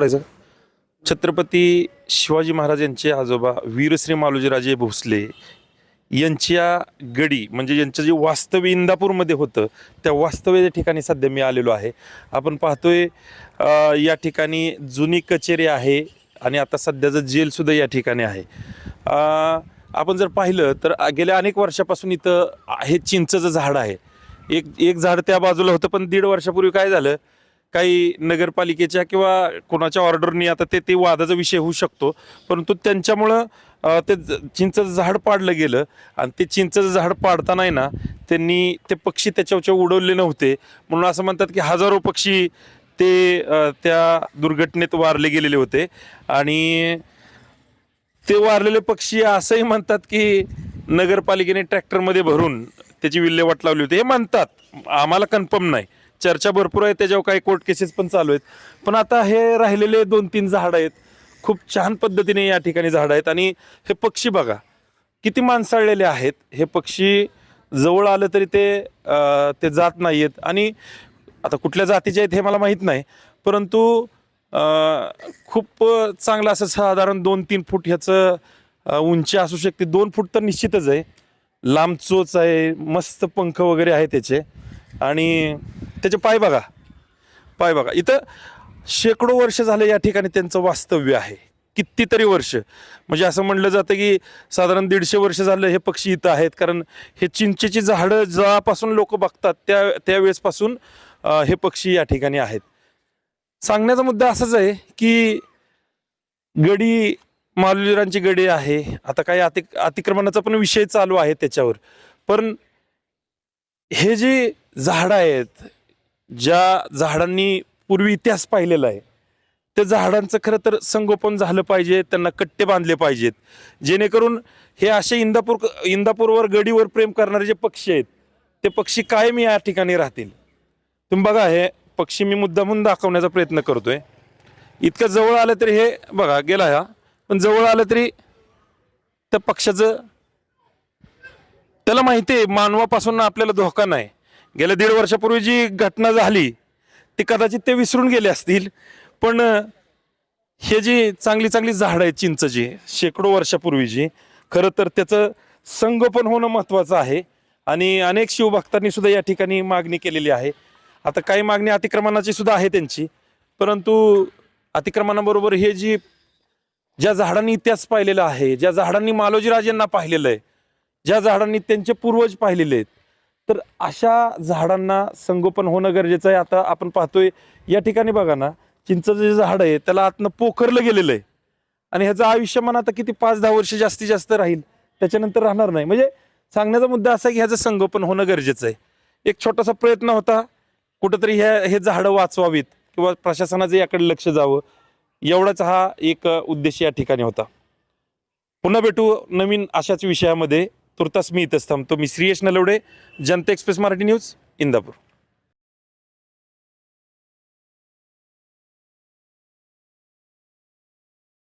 पडायचं छत्रपती शिवाजी महाराज यांचे आजोबा वीरश्री मालोजीराजे भोसले यांच्या गडी म्हणजे यांचं जे वास्तव्य इंदापूरमध्ये होतं त्या वास्तव्याच्या ठिकाणी सध्या मी आलेलो आहे. आपण पाहतोय या ठिकाणी जुनी कचेरी आहे आणि आता सध्याचं जेलसुद्धा या ठिकाणी आहे. आपण जर पाहिलं तर गेल्या अनेक वर्षापासून इथं हे चिंचचं झाड आहे. एक एक झाड त्या बाजूला होतं पण दीड वर्षापूर्वी काय झालं काही नगरपालिकेच्या किंवा कोणाच्या ऑर्डरनी आता ते ते वादाचा विषय होऊ शकतो. परंतु त्यांच्यामुळं ते ज- झाड पाडलं गेलं आणि ते चिंचचं झाड पाडताना आहे ना त्यांनी ते पक्षी त्याच्यावरच्या उडवले नव्हते. म्हणून असं म्हणतात की हजारो पक्षी ते त्या दुर्घटनेत वारले गेलेले होते. आणि ते वारलेले पक्षी असंही म्हणतात की नगरपालिकेने ट्रॅक्टरमध्ये भरून त्याची विल्हेवाट लावली होती. हे म्हणतात. आम्हाला कन्फर्म नाही. चर्चा भरपूर आहे त्याच्यावर काही कोर्ट केसेस पण चालू आहेत. पण आता हे राहिलेले दोन तीन झाड आहेत. खूप छान पद्धतीने या ठिकाणी झाड आहेत. आणि हे पक्षी बघा किती माणसाळलेले आहेत. हे पक्षी जवळ आलं तरी ते ते जात नाही आहेत आणि आता कुठल्या जातीचे आहेत हे मला माहीत नाही. परंतु खूप चांगलं असं साधारण दोन तीन फूट ह्याचं उंची असू शकते. दोन फूट तर निश्चितच आहे. लांब चोच आहे. मस्त पंख वगैरे आहे त्याचे. आणि त्याचे पाय बघा. पाय बघा. इथं शेकडो वर्ष झाले या ठिकाणी त्यांचं वास्तव्य आहे. कितीतरी वर्ष. म्हणजे असं म्हणलं जातं की साधारण दीडशे वर्ष झालं हे पक्षी इथं आहेत. कारण हे चिंचेची झाडं जळापासून लोक बघतात त्या त्यावेळेसपासून हे पक्षी या ठिकाणी आहेत. सांगण्याचा मुद्दा असाच आहे की गडी मालुलीरांची गडी आहे. आता काही अति अतिक्रमणाचा पण विषय चालू आहे त्याच्यावर. पण हे जे झाडं आहेत ज्या झाडांनी पूर्वी इतिहास पाहिलेला आहे त्या झाडांचं खरं तर संगोपन झालं पाहिजे त्यांना कट्टे बांधले पाहिजेत. जेणेकरून हे असे इंदापूर इंदापूरवर गडीवर प्रेम करणारे जे पक्षी आहेत ते पक्षी कायम या ठिकाणी राहतील. तुम्ही बघा हे पक्षी मी मुद्दामून दाखवण्याचा प्रयत्न करतोय. इतकं जवळ आलं तरी हे बघा गेला ह्या पण जवळ आलं तरी त्या पक्षाचं त्याला माहिती आहे मानवापासून आपल्याला धोका नाही. गेल्या दीड वर्षापूर्वी जी घटना झाली ती कदाचित ते विसरून गेले असतील पण हे जी चांगली चांगली झाडं आहेत चिंचची शेकडो वर्षापूर्वीची खरं तर त्याचं संगोपन होणं महत्त्वाचं आहे आणि अनेक शिवभक्तांनी सुद्धा या ठिकाणी मागणी केलेली आहे. आता काही मागणी अतिक्रमणाची सुद्धा आहे त्यांची परंतु अतिक्रमणाबरोबर हे जी ज्या झाडांनी इतिहास पाहिलेला आहे ज्या झाडांनी मालोजीराजेंना पाहिलेलं आहे ज्या झाडांनी त्यांचे पूर्वज पाहिलेले आहेत तर अशा झाडांना संगोपन होणं गरजेचं आहे. आता आपण पाहतोय या ठिकाणी बघा ना चिंचचं जे झाड आहे त्याला आतनं पोखरलं गेलेलं आहे. आणि ह्याचं आयुष्यमान आता किती पाच दहा वर्ष जास्तीत जास्त राहील त्याच्यानंतर राहणार नाही. म्हणजे सांगण्याचा मुद्दा असा की ह्याचं संगोपन होणं गरजेचं आहे. एक छोटासा प्रयत्न होता कुठंतरी ह्या हे झाडं वाचवावीत किंवा प्रशासनाचं याकडे लक्ष जावं एवढाच हा एक उद्देश या ठिकाणी होता. पुन्हा भेटू नवीन अशाच विषयामध्ये. तुर्तास मी इथंच थांबतो. मी श्रीयश नलवडे जनता एक्सप्रेस मराठी न्यूज इंदापूर.